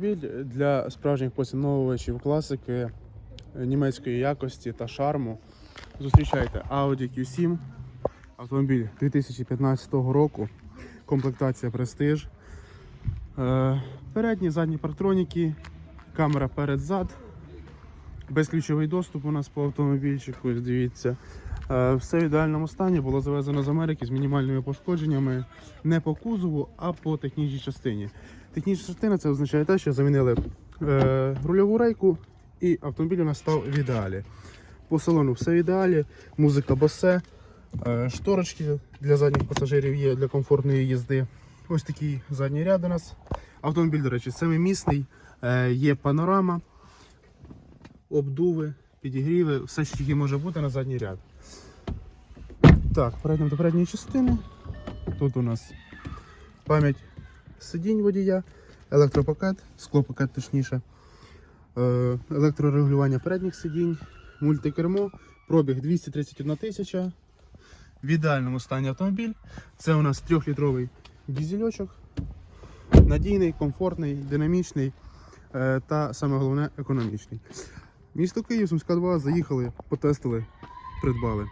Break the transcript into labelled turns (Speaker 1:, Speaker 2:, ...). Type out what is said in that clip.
Speaker 1: Автомобіль для справжніх поціновувачів класики німецької якості та шарму. Зустрічайте Audi Q7. Автомобіль 2015 року. Комплектація Prestige. Е, Передні, задні партроніки, камера перед-зад. Безключовий доступ у нас по автомобільчику, ось дивіться. Е, Все в ідеальному стані було завезено з Америки з мінімальними пошкодженнями не по кузову, а по технічній частині. Технічна частина це означає те, що замінили е, рульову рейку і автомобіль у нас став в ідеалі. По салону все в ідеалі, музика босе, е, шторочки для задніх пасажирів є для комфортної їзди. Ось такий задній ряд у нас. Автомобіль, до речі, семимісний, е, є панорама, обдуви, підігріви, все, що тільки може бути на задній ряд. Так, перейдемо до передньої частини. Тут у нас пам'ять сидінь водія, електропакет, склопакет точніше, е, електрорегулювання передніх сидінь, мультикермо, пробіг 231 тисяча. В ідеальному стані автомобіль. Це у нас 3-літровий дізельочок. Надійний, комфортний, динамічний е, та саме головне економічний. Місто Київ, Сумська 2, заїхали, потестили, придбали.